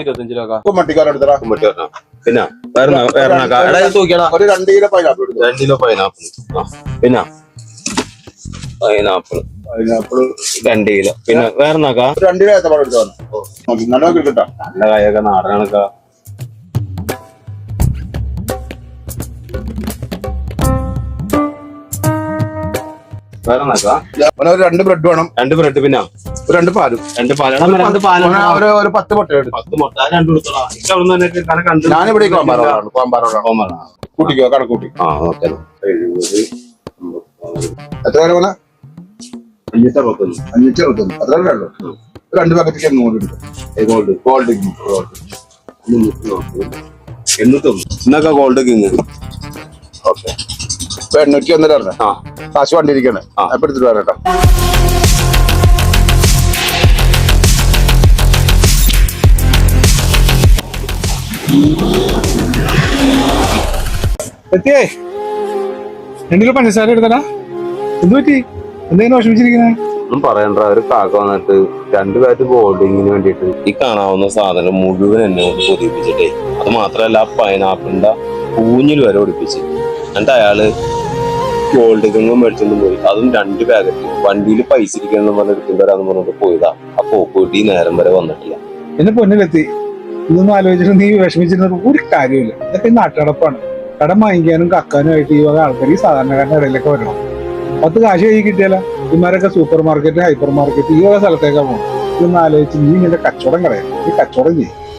ഇരുപത്തഞ്ച് രൂപ കുമ്മട്ടിക്കാരൻ എടുത്തടാ കുമ്പട്ടി പിന്നെ വേറെ വേറെ എടാ ഇത് ഒരു രണ്ട് കിലോ പൈനാപ്പിൾ എടുത്തു? രണ്ട് കിലോ പൈനാപ്പിൾ പിന്നെ? പൈനാപ്പിൾ. പൈനാപ്പിൾ. രണ്ട് കിലോ. പിന്നെ വേറെ നോക്കാ രണ്ട് കിലോ നല്ല കായൊക്കെ നാടനൊക്കെ ഒരു രണ്ട് ബ്രെഡ് വേണം. രണ്ട് ബ്രെഡ് പിന്നെ? രണ്ട് പാലും. രണ്ട് അവന് ഒരു പത്ത് മുട്ട പത്ത് മുട്ട. രണ്ട് കൊടുത്തോളാം. ഞാനിവിടെ കോമ്പാറോടാണ്. കോമ്പാറോടാണ്. കോമറ. കൂട്ടിക്കോ കണക്കൂട്ടി. ആ ഓക്കെ. എത്ര വില പോലെ? അഞ്ഞൂറ്റി അറുപത്തൊന്ന് അഞ്ഞൂറ്റി അറുപത്തൊന്ന് അത്ര വില ഉള്ളൂ. രണ്ട് പാക്കറ്റ് എണ്ണൂറ് എടുക്കും ഗോൾഡ് ഗോൾഡ് എണ്ണൂറ്റൊന്ന്. ഇന്നൊക്കെ ഗോൾഡ് കിങ് ഓക്കെ. എണ്ണൂറ്റി ഒന്നര പറഞ്ഞു? കാശ് വണ്ടി അപ്പൊ എടുത്തിട്ട് വരാം കേട്ടോ. എത്തിയേ? രണ്ടിലോ പഞ്ചസാര എടുത്തടാ. എന്ത് പറ്റി? എന്തെങ്കിലും ഒന്നും പറയണ്ട. ഒരു കാക്ക വന്നിട്ട് രണ്ടു ബോർഡിങ്ങിന് വേണ്ടിയിട്ട്. ഈ കാണാവുന്ന സാധനം മുഴുവൻ എന്നെ കൊണ്ട് പൊതിപ്പിച്ചിട്ടേ. അത് മാത്രല്ല ആ പൈനാപ്പിളിന്റെ പൂഞ്ഞിൽ വരെ ഒടിപ്പിച്ച്. എന്നിട്ട് അയാൾ ഗോൾഡ് കിങ്ങും മേടിച്ചൊന്നും പോയി. അതും രണ്ട് പാക്കറ്റ് വണ്ടിയിൽ പൈസ ഇരിക്കണം പറഞ്ഞ് എടുത്തിട്ട് വരാന്ന് പറഞ്ഞിട്ട് പോയതാ. അപ്പൊ പോയിട്ട് ഈ നേരം വരെ വന്നിട്ടില്ല. എന്നെ പൊന്നിലെത്തി ഇതൊന്നും ആലോചിച്ചിട്ട് നീ വിഷമിച്ചിരുന്ന ഒരു കാര്യമില്ല ഇതൊക്കെ നാട്ടടപ്പാണ് കടം വാങ്ങിക്കാനും കക്കാനും ആയിട്ട് ഈ വക ആൾക്കാർ ഈ സാധാരണക്കാരുടെ ഇടയിലൊക്കെ വരണം. പത്ത് കാശ് കൈ കിട്ടിയാലോ? ഇമാരൊക്കെ സൂപ്പർ മാർക്കറ്റ് ഹൈപ്പർ മാർക്കറ്റ് ഈ വക സ്ഥലത്തേക്കാണ് പോകും ഇതൊന്നും ആലോചിച്ച് നീ നിന്റെ കച്ചവടം കളയാം നീ കച്ചവടം ചെയ്യും.